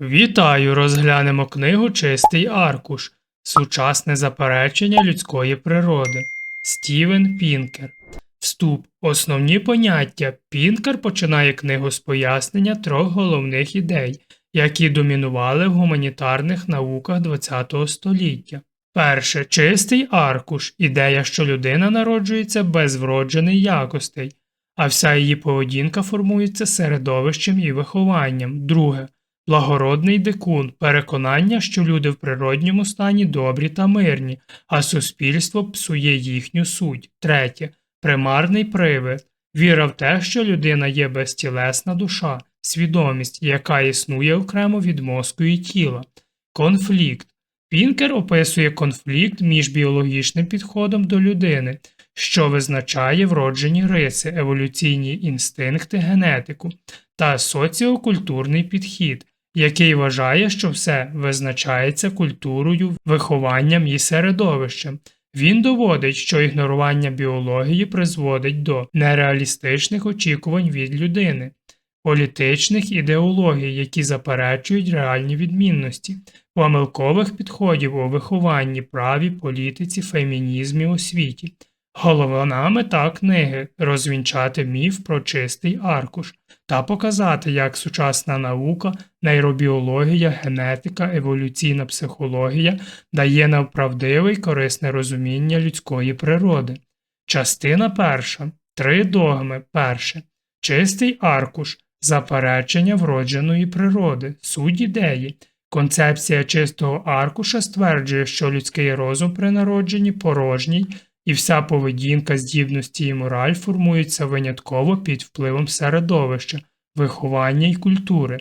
Вітаю! Розглянемо книгу Чистий аркуш. Сучасне заперечення людської природи. Стівен Пінкер. Вступ. Основні поняття. Пінкер починає книгу з пояснення трьох головних ідей, які домінували в гуманітарних науках ХХ століття. Перше чистий аркуш ідея, що людина народжується без вроджених якостей, а вся її поведінка формується середовищем і вихованням. Друге Благородний дикун переконання, що люди в природньому стані добрі та мирні, а суспільство псує їхню суть. Третє. Примарний привид віра в те, що людина є безтілесна душа, свідомість, яка існує окремо від мозку і тіла. Конфлікт. Пінкер описує конфлікт між біологічним підходом до людини, що визначає вроджені риси, еволюційні інстинкти, генетику та соціокультурний підхід, який вважає, що все визначається культурою, вихованням і середовищем. Він доводить, що ігнорування біології призводить до нереалістичних очікувань від людини, політичних ідеологій, які заперечують реальні відмінності, помилкових підходів у вихованні, праві, політиці, фемінізмі, освіті. Головна мета книги розвінчати міф про чистий аркуш та показати, як сучасна наука, нейробіологія, генетика, еволюційна психологія дає нам правдиве й корисне розуміння людської природи. Частина перша. Три догми. Перше. Чистий аркуш. Заперечення вродженої природи, суть ідеї. Концепція чистого аркуша стверджує, що людський розум при народженні порожній і вся поведінка, здібності і мораль формуються винятково під впливом середовища, виховання і культури.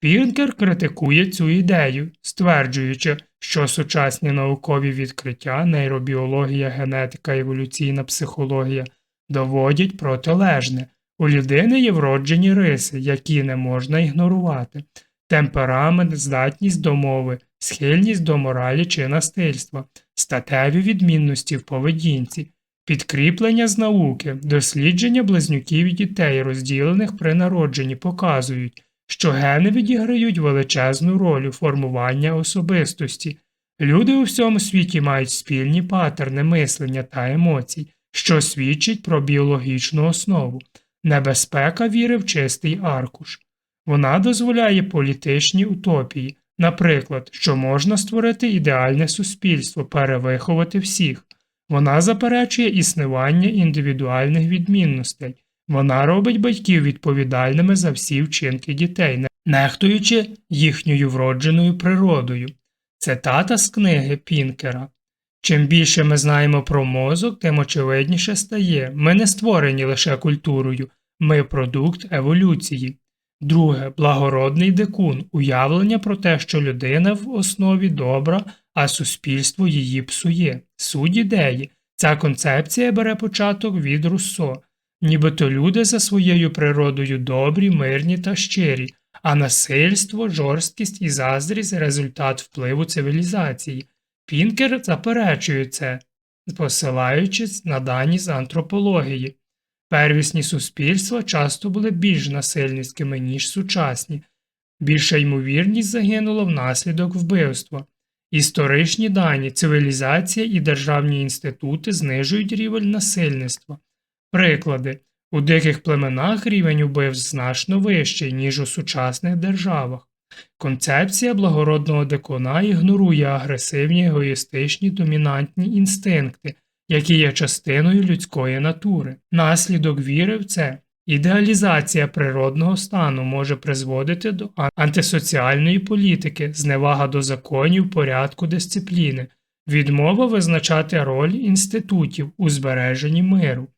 Пінкер критикує цю ідею, стверджуючи, що сучасні наукові відкриття, нейробіологія, генетика, еволюційна психологія доводять протилежне. У людини є вроджені риси, які не можна ігнорувати, темперамент, здатність до мови, схильність до моралі чи насильства, статеві відмінності в поведінці, підкріплення з науки, дослідження близнюків і дітей, розділених при народженні, показують, що гени відіграють величезну роль у формуванні особистості. Люди у всьому світі мають спільні патерни мислення та емоцій, що свідчить про біологічну основу. Небезпека віри в чистий аркуш. Вона дозволяє політичні утопії, наприклад, що можна створити ідеальне суспільство, перевиховати всіх. Вона заперечує існування індивідуальних відмінностей. Вона робить батьків відповідальними за всі вчинки дітей, нехтуючи їхньою вродженою природою. Цитата з книги Пінкера. Чим більше ми знаємо про мозок, тим очевидніше стає. Ми не створені лише культурою, ми продукт еволюції. Друге благородний дикун уявлення про те, що людина в основі добра, а суспільство її псує. Суть ідеї. Ця концепція бере початок від Руссо. Нібито люди за своєю природою добрі, мирні та щирі, а насильство, жорсткість і заздрість результат впливу цивілізації. Пінкер заперечує це, посилаючись на дані з антропології. Первісні суспільства часто були більш насильницькими, ніж сучасні, більша ймовірність загинула внаслідок вбивства. Історичні дані, цивілізація і державні інститути знижують рівень насильництва. Приклади у диких племенах рівень убивств значно вищий, ніж у сучасних державах. Концепція благородного дикуна ігнорує агресивні, егоїстичні домінантні інстинкти, які є частиною людської натури. Наслідок віри в це ідеалізація природного стану може призводити до антисоціальної політики, зневага до законів, порядку дисципліни, відмова визначати роль інститутів у збереженні миру.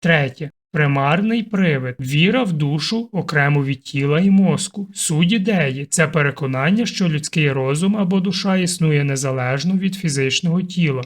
Третє. Примарний привид, віра в душу окремо від тіла і мозку, суть ідеї це переконання, що людський розум або душа існує незалежно від фізичного тіла,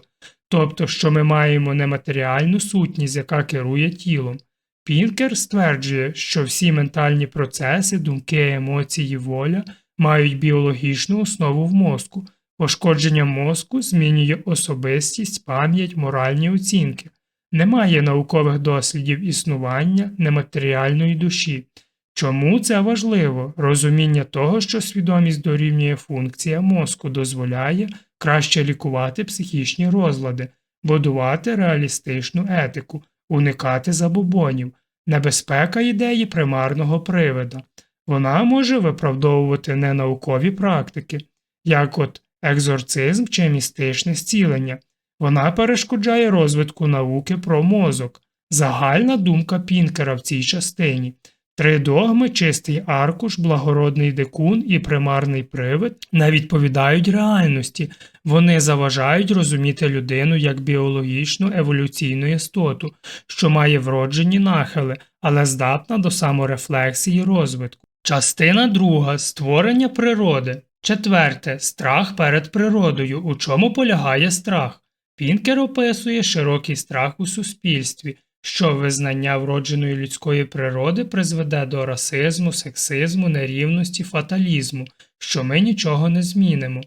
тобто, що ми маємо нематеріальну сутність, яка керує тілом. Пінкер стверджує, що всі ментальні процеси, думки, емоції, воля мають біологічну основу в мозку. Пошкодження мозку змінює особистість, пам'ять, моральні оцінки. Немає наукових дослідів існування нематеріальної душі. Чому це важливо? Розуміння того, що свідомість дорівнює функція мозку дозволяє краще лікувати психічні розлади, будувати реалістичну етику, уникати забобонів, небезпека ідеї примарного привида. Вона може виправдовувати ненаукові практики, як от екзорцизм чи містичне зцілення. Вона перешкоджає розвитку науки про мозок. Загальна думка Пінкера в цій частині. Три догми, чистий аркуш, благородний дикун і примарний привид не відповідають реальності, вони заважають розуміти людину як біологічну еволюційну істоту, що має вроджені нахили, але здатна до саморефлексії розвитку. Частина друга створення природи. Четверте страх перед природою. У чому полягає страх? Пінкер описує широкий страх у суспільстві, що визнання вродженої людської природи призведе до расизму, сексизму, нерівності, фаталізму, що ми нічого не змінимо.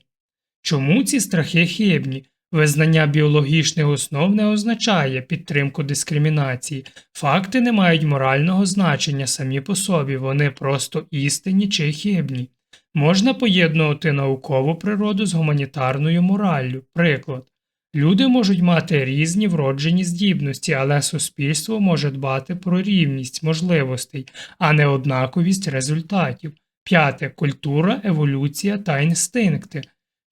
Чому ці страхи хибні? Визнання біологічних основ не означає підтримку дискримінації. Факти не мають морального значення самі по собі, вони просто істинні чи хибні. Можна поєднувати наукову природу з гуманітарною мораллю. Приклад. Люди можуть мати різні вроджені здібності, але суспільство може дбати про рівність можливостей, а не однаковість результатів. П'яте культура, еволюція та інстинкти.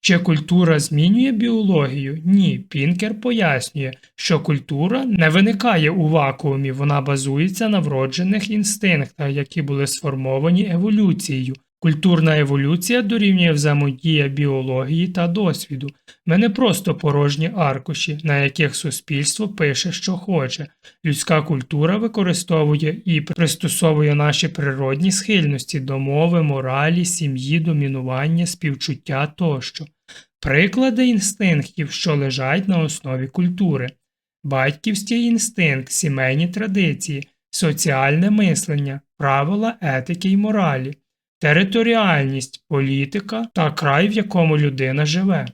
Чи культура змінює біологію? Ні. Пінкер пояснює, що культура не виникає у вакуумі, вона базується на вроджених інстинктах, які були сформовані еволюцією. Культурна еволюція дорівнює взаємодія біології та досвіду. Ми не просто порожні аркуші, на яких суспільство пише, що хоче. Людська культура використовує і пристосовує наші природні схильності до мови, моралі, сім'ї, домінування, співчуття тощо. Приклади інстинктів, що лежать на основі культури, батьківський інстинкт, сімейні традиції, соціальне мислення, правила етики й моралі територіальність, політика та край, в якому людина живе.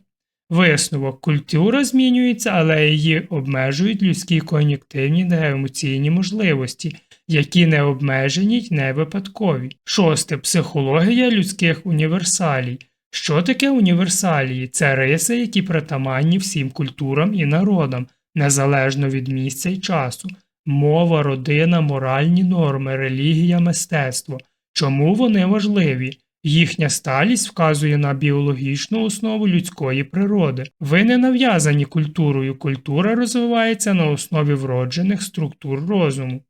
Висновок культура змінюється, але її обмежують людські кон'єктивні та емоційні можливості, які не обмежені й не випадкові. Шосте психологія людських універсалій. Що таке універсалії? Це риси, які притаманні всім культурам і народам, незалежно від місця і часу, мова, родина, моральні норми, релігія, мистецтво. Чому вони важливі? Їхня сталість вказує на біологічну основу людської природи. Ви не нав'язані культурою, культура розвивається на основі вроджених структур розуму.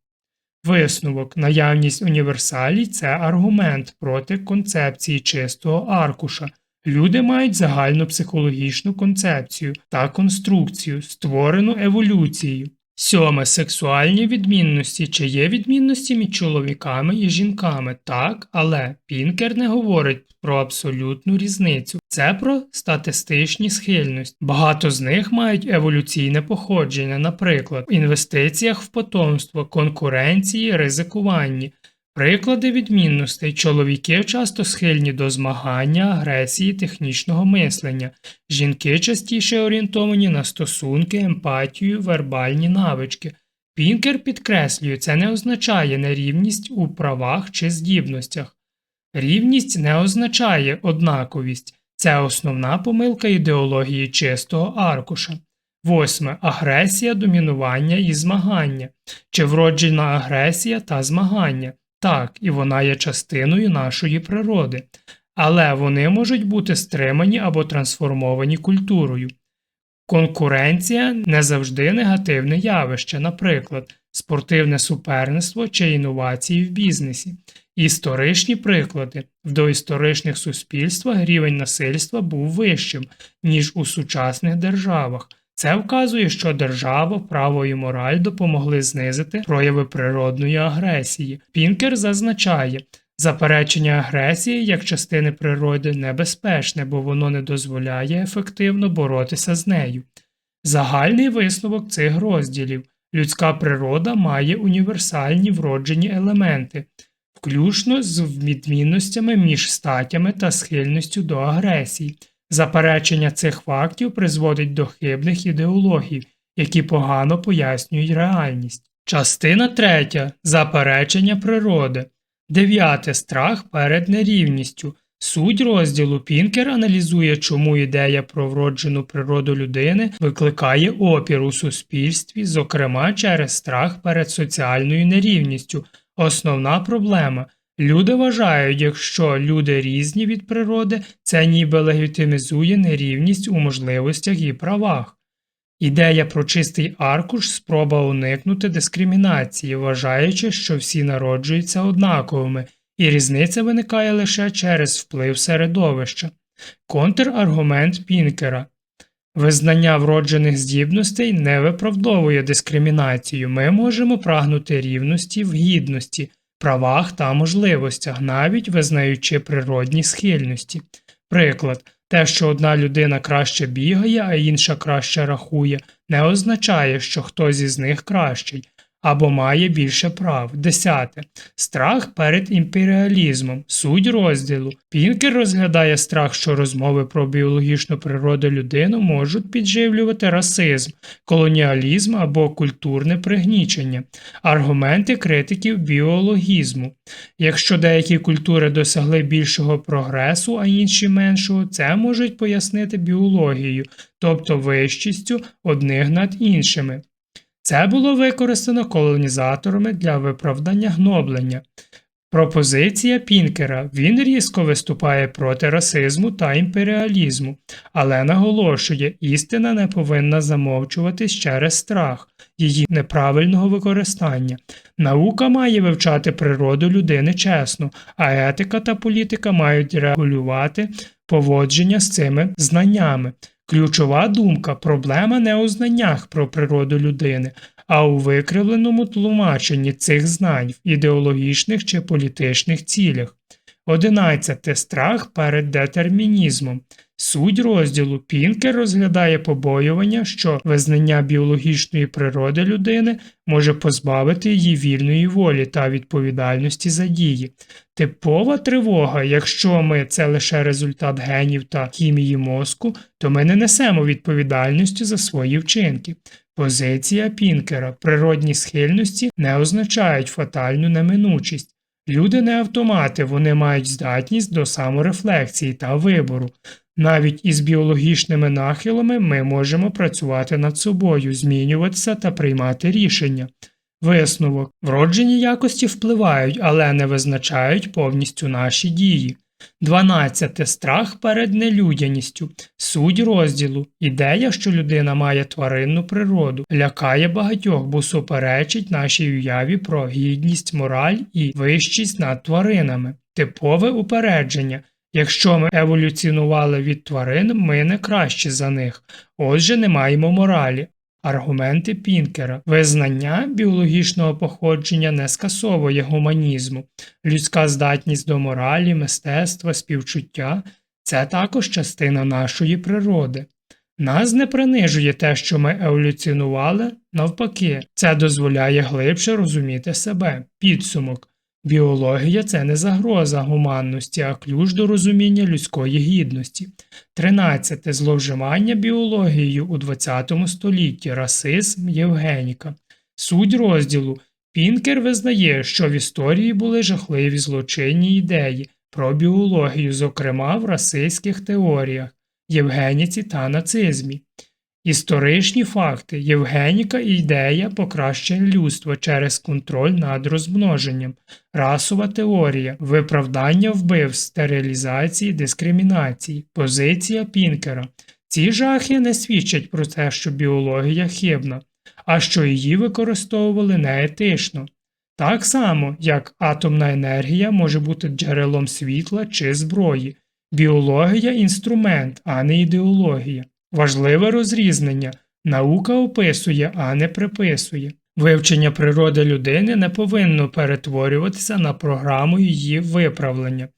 Висновок, наявність універсалій це аргумент проти концепції чистого аркуша. Люди мають загальну психологічну концепцію та конструкцію, створену еволюцією. Сьоме сексуальні відмінності. Чи є відмінності між чоловіками і жінками? Так, але Пінкер не говорить про абсолютну різницю. Це про статистичні схильності. Багато з них мають еволюційне походження, наприклад, в інвестиціях в потомство, конкуренції, ризикуванні. Приклади відмінностей чоловіки часто схильні до змагання, агресії, технічного мислення, жінки частіше орієнтовані на стосунки, емпатію, вербальні навички. Пінкер підкреслює, це не означає нерівність у правах чи здібностях. Рівність не означає однаковість, це основна помилка ідеології чистого аркуша. Восьме агресія, домінування і змагання, чи вроджена агресія та змагання. Так, і вона є частиною нашої природи, але вони можуть бути стримані або трансформовані культурою. Конкуренція не завжди негативне явище, наприклад, спортивне суперництво чи інновації в бізнесі. Історичні приклади в доісторичних суспільствах рівень насильства був вищим, ніж у сучасних державах. Це вказує, що держава, право і мораль допомогли знизити прояви природної агресії. Пінкер зазначає, заперечення агресії як частини природи небезпечне, бо воно не дозволяє ефективно боротися з нею. Загальний висновок цих розділів людська природа має універсальні вроджені елементи, включно з відмінностями між статтями та схильністю до агресії. Заперечення цих фактів призводить до хибних ідеологій, які погано пояснюють реальність. Частина третя. Заперечення природи. Дев'яте страх перед нерівністю. Суть розділу Пінкер аналізує, чому ідея про вроджену природу людини викликає опір у суспільстві, зокрема через страх перед соціальною нерівністю. Основна проблема. Люди вважають, якщо люди різні від природи, це ніби легітимізує нерівність у можливостях і правах. Ідея про чистий аркуш спроба уникнути дискримінації, вважаючи, що всі народжуються однаковими, і різниця виникає лише через вплив середовища. Контраргумент Пінкера Визнання вроджених здібностей не виправдовує дискримінацію. Ми можемо прагнути рівності в гідності, правах та можливостях, навіть визнаючи природні схильності. Приклад, те, що одна людина краще бігає, а інша краще рахує, не означає, що хтось із них кращий або має більше прав. Десяте. Страх перед імперіалізмом. Суть розділу. Пінкер розглядає страх, що розмови про біологічну природу людини можуть підживлювати расизм, колоніалізм або культурне пригнічення, аргументи критиків біологізму. Якщо деякі культури досягли більшого прогресу, а інші меншого, це можуть пояснити біологією, тобто вищістю одних над іншими. Це було використано колонізаторами для виправдання гноблення. Пропозиція Пінкера він різко виступає проти расизму та імперіалізму, але наголошує, істина не повинна замовчуватись через страх її неправильного використання. Наука має вивчати природу людини чесно, а етика та політика мають регулювати поводження з цими знаннями. Ключова думка проблема не у знаннях про природу людини, а у викривленому тлумаченні цих знань в ідеологічних чи політичних цілях. 11. Страх перед детермінізмом. Суть розділу Пінкер розглядає побоювання, що визнання біологічної природи людини може позбавити її вільної волі та відповідальності за дії. Типова тривога, якщо ми це лише результат генів та хімії мозку, то ми не несемо відповідальності за свої вчинки. Позиція Пінкера природні схильності не означають фатальну неминучість. Люди не автомати, вони мають здатність до саморефлексії та вибору. Навіть із біологічними нахилами ми можемо працювати над собою, змінюватися та приймати рішення. Висновок вроджені якості впливають, але не визначають повністю наші дії. 12. Страх перед нелюдяністю. Суть розділу. Ідея, що людина має тваринну природу, лякає багатьох, бо суперечить нашій уяві про гідність, мораль і вищість над тваринами. Типове упередження. Якщо ми еволюціонували від тварин, ми не кращі за них, отже, не маємо моралі. Аргументи Пінкера визнання біологічного походження не скасовує гуманізму, людська здатність до моралі, мистецтва, співчуття це також частина нашої природи. Нас не принижує те, що ми еволюціонували, навпаки, це дозволяє глибше розуміти себе, підсумок. Біологія це не загроза гуманності, а ключ до розуміння людської гідності. 13. Зловживання біологією у ХХ столітті, расизм, Євгеніка. Суть розділу Пінкер визнає, що в історії були жахливі злочинні ідеї про біологію, зокрема в расистських теоріях, Євгеніці та нацизмі. Історичні факти Євгеніка і ідея покращення людства через контроль над розмноженням, расова теорія, виправдання вбив, стерилізації, дискримінації, позиція Пінкера. Ці жахи не свідчать про те, що біологія хибна, а що її використовували неетично. Так само, як атомна енергія може бути джерелом світла чи зброї, біологія інструмент, а не ідеологія. Важливе розрізнення наука описує, а не приписує. Вивчення природи людини не повинно перетворюватися на програму її виправлення.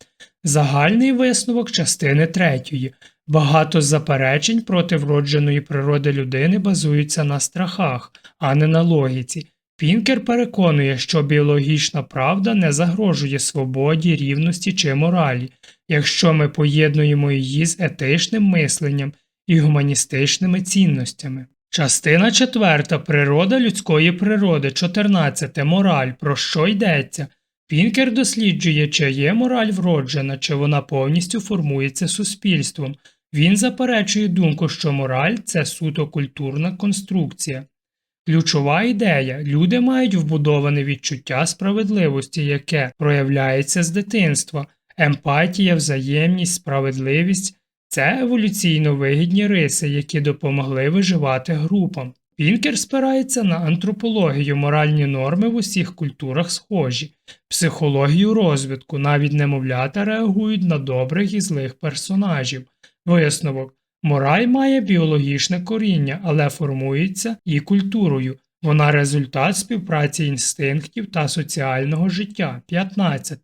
Загальний висновок частини третьої. Багато заперечень проти вродженої природи людини базуються на страхах, а не на логіці. Пінкер переконує, що біологічна правда не загрожує свободі, рівності чи моралі, якщо ми поєднуємо її з етичним мисленням і гуманістичними цінностями. Частина четверта природа людської природи, 14. Мораль. Про що йдеться? Пінкер досліджує, чи є мораль вроджена, чи вона повністю формується суспільством. Він заперечує думку, що мораль це суто культурна конструкція. Ключова ідея люди мають вбудоване відчуття справедливості, яке проявляється з дитинства. Емпатія, взаємність, справедливість це еволюційно вигідні риси, які допомогли виживати групам. Пінкер спирається на антропологію, моральні норми в усіх культурах схожі, психологію розвитку, навіть немовлята реагують на добрих і злих персонажів. Висновок Мораль має біологічне коріння, але формується і культурою. Вона результат співпраці інстинктів та соціального життя. 15.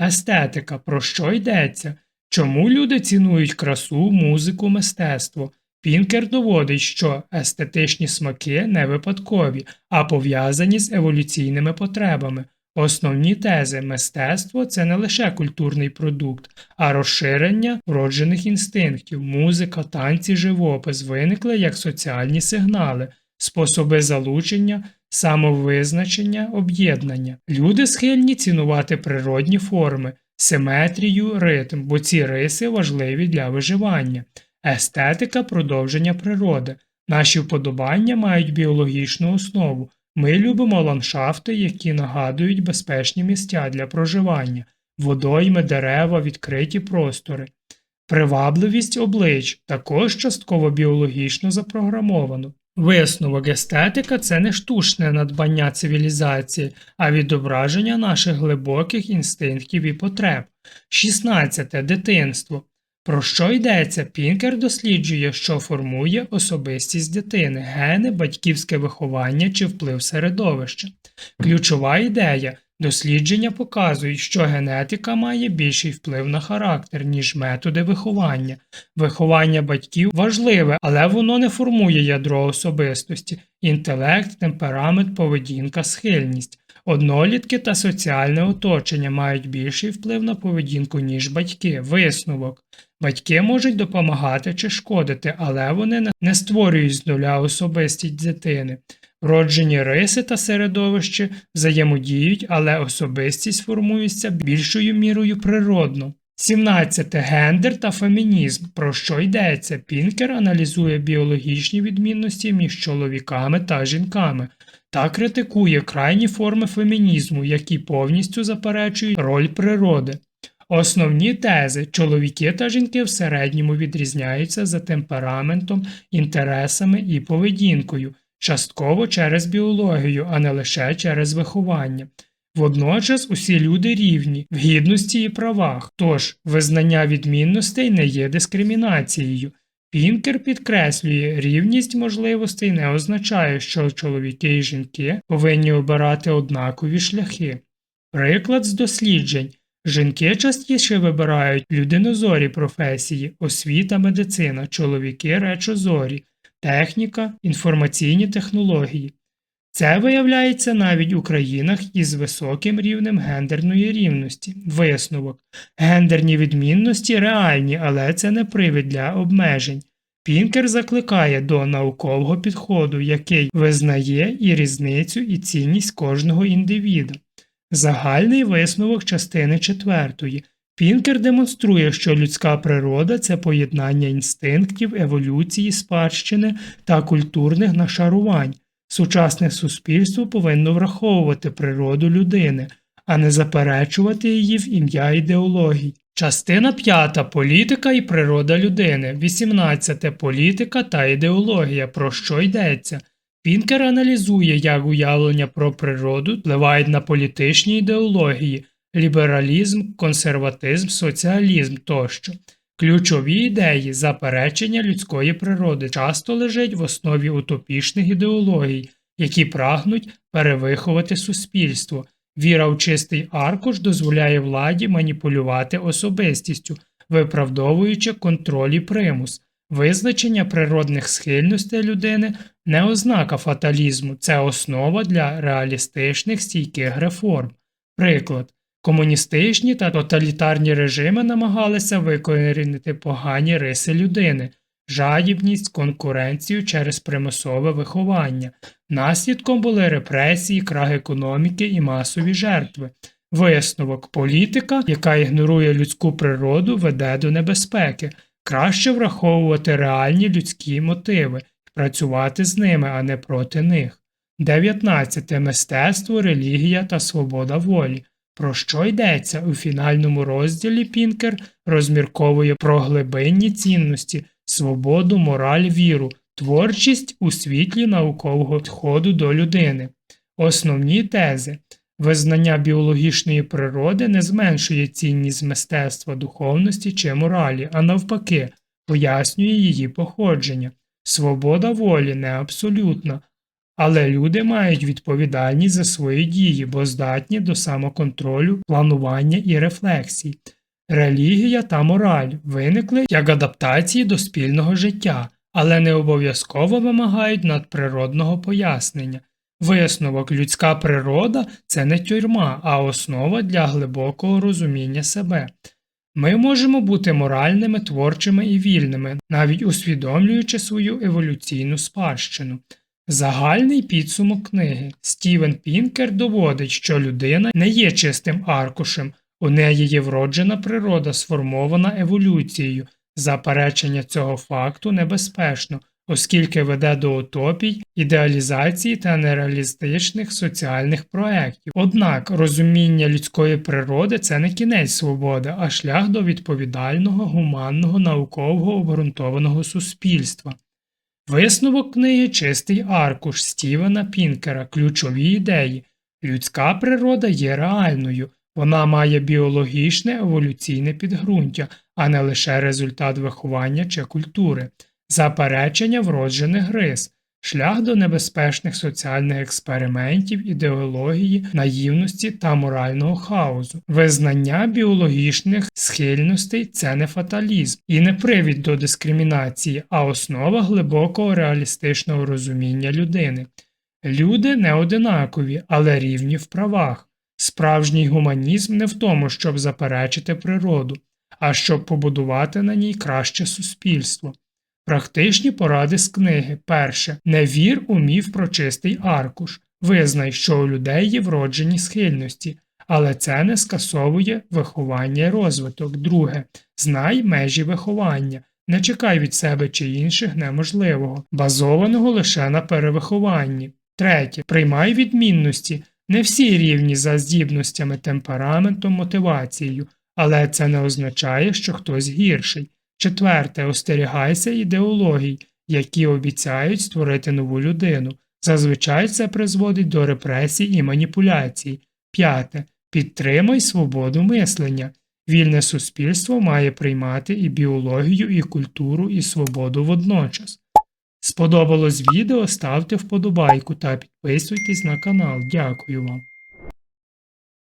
Естетика. Про що йдеться? Чому люди цінують красу, музику, мистецтво? Пінкер доводить, що естетичні смаки не випадкові, а пов'язані з еволюційними потребами. Основні тези мистецтво це не лише культурний продукт, а розширення вроджених інстинктів, музика, танці, живопис виникли як соціальні сигнали, способи залучення, самовизначення, об'єднання. Люди схильні цінувати природні форми, симетрію, ритм, бо ці риси важливі для виживання. Естетика продовження природи. Наші вподобання мають біологічну основу. Ми любимо ландшафти, які нагадують безпечні місця для проживання, водойми, дерева, відкриті простори. Привабливість облич також частково біологічно запрограмовано. Висновок естетика це не штучне надбання цивілізації, а відображення наших глибоких інстинктів і потреб. 16. Дитинство. Про що йдеться? Пінкер досліджує, що формує особистість дитини, гени, батьківське виховання чи вплив середовища. Ключова ідея дослідження показують, що генетика має більший вплив на характер, ніж методи виховання. Виховання батьків важливе, але воно не формує ядро особистості, інтелект, темперамент, поведінка, схильність. Однолітки та соціальне оточення мають більший вплив на поведінку, ніж батьки. Висновок. Батьки можуть допомагати чи шкодити, але вони не створюють з нуля особистість дитини. Вроджені риси та середовище взаємодіють, але особистість формується більшою мірою природно. 17. Гендер та фемінізм. Про що йдеться? Пінкер аналізує біологічні відмінності між чоловіками та жінками та критикує крайні форми фемінізму, які повністю заперечують роль природи. Основні тези чоловіки та жінки в середньому відрізняються за темпераментом, інтересами і поведінкою, частково через біологію, а не лише через виховання. Водночас усі люди рівні в гідності і правах, тож визнання відмінностей не є дискримінацією. Пінкер підкреслює, рівність можливостей не означає, що чоловіки і жінки повинні обирати однакові шляхи. Приклад з досліджень. Жінки частіше вибирають людинозорі професії, освіта, медицина, чоловіки речозорі, техніка, інформаційні технології. Це виявляється навіть у країнах із високим рівнем гендерної рівності. Висновок. Гендерні відмінності реальні, але це не привід для обмежень. Пінкер закликає до наукового підходу, який визнає і різницю, і цінність кожного індивіда. Загальний висновок частини четвертої. Пінкер демонструє, що людська природа це поєднання інстинктів, еволюції, спадщини та культурних нашарувань. Сучасне суспільство повинно враховувати природу людини, а не заперечувати її в ім'я ідеологій. Частина 5. Політика і природа людини. 18. Політика та ідеологія. Про що йдеться? Пінкер аналізує, як уявлення про природу впливають на політичні ідеології, лібералізм, консерватизм, соціалізм тощо. Ключові ідеї заперечення людської природи часто лежать в основі утопічних ідеологій, які прагнуть перевиховати суспільство. Віра в чистий аркуш дозволяє владі маніпулювати особистістю, виправдовуючи контроль і примус. Визначення природних схильностей людини не ознака фаталізму, це основа для реалістичних стійких реформ. Приклад, комуністичні та тоталітарні режими намагалися викорінити погані риси людини, жадібність, конкуренцію через примусове виховання. Наслідком були репресії, крах економіки і масові жертви. Висновок політика, яка ігнорує людську природу, веде до небезпеки. Краще враховувати реальні людські мотиви, працювати з ними, а не проти них. 19. Мистецтво, релігія та свобода волі. Про що йдеться у фінальному розділі Пінкер розмірковує про глибинні цінності, свободу, мораль, віру, творчість у світлі наукового підходу до людини. Основні тези визнання біологічної природи не зменшує цінність мистецтва, духовності чи моралі, а навпаки, пояснює її походження. Свобода волі не абсолютна, але люди мають відповідальність за свої дії, бо здатні до самоконтролю, планування і рефлексій. Релігія та мораль виникли як адаптації до спільного життя, але не обов'язково вимагають надприродного пояснення. Висновок людська природа це не тюрма, а основа для глибокого розуміння себе. Ми можемо бути моральними, творчими і вільними, навіть усвідомлюючи свою еволюційну спадщину. Загальний підсумок книги Стівен Пінкер доводить, що людина не є чистим аркушем, у неї є вроджена природа, сформована еволюцією. Заперечення цього факту небезпечно, оскільки веде до утопій, ідеалізації та нереалістичних соціальних проєктів. Однак розуміння людської природи це не кінець свободи, а шлях до відповідального, гуманного, наукового обґрунтованого суспільства. Висновок книги Чистий аркуш Стівена Пінкера. Ключові ідеї. Людська природа є реальною, вона має біологічне еволюційне підґрунтя, а не лише результат виховання чи культури, заперечення вроджених рис, шлях до небезпечних соціальних експериментів, ідеології, наївності та морального хаосу, визнання біологічних схильностей це не фаталізм і не привід до дискримінації, а основа глибокого реалістичного розуміння людини. Люди не одинакові, але рівні в правах. Справжній гуманізм не в тому, щоб заперечити природу, а щоб побудувати на ній краще суспільство. Практичні поради з книги. Перше. Не вір у міф про чистий аркуш. Визнай, що у людей є вроджені схильності, але це не скасовує виховання і розвиток. Друге. Знай межі виховання. Не чекай від себе чи інших неможливого, базованого лише на перевихованні. Третє. Приймай відмінності. Не всі рівні за здібностями, темпераментом, мотивацією, але це не означає, що хтось гірший. Четверте, остерігайся ідеологій, які обіцяють створити нову людину. Зазвичай це призводить до репресій і маніпуляцій. П'яте. Підтримай свободу мислення. Вільне суспільство має приймати і біологію, і культуру, і свободу водночас. Сподобалось відео, ставте вподобайку та підписуйтесь на канал. Дякую вам.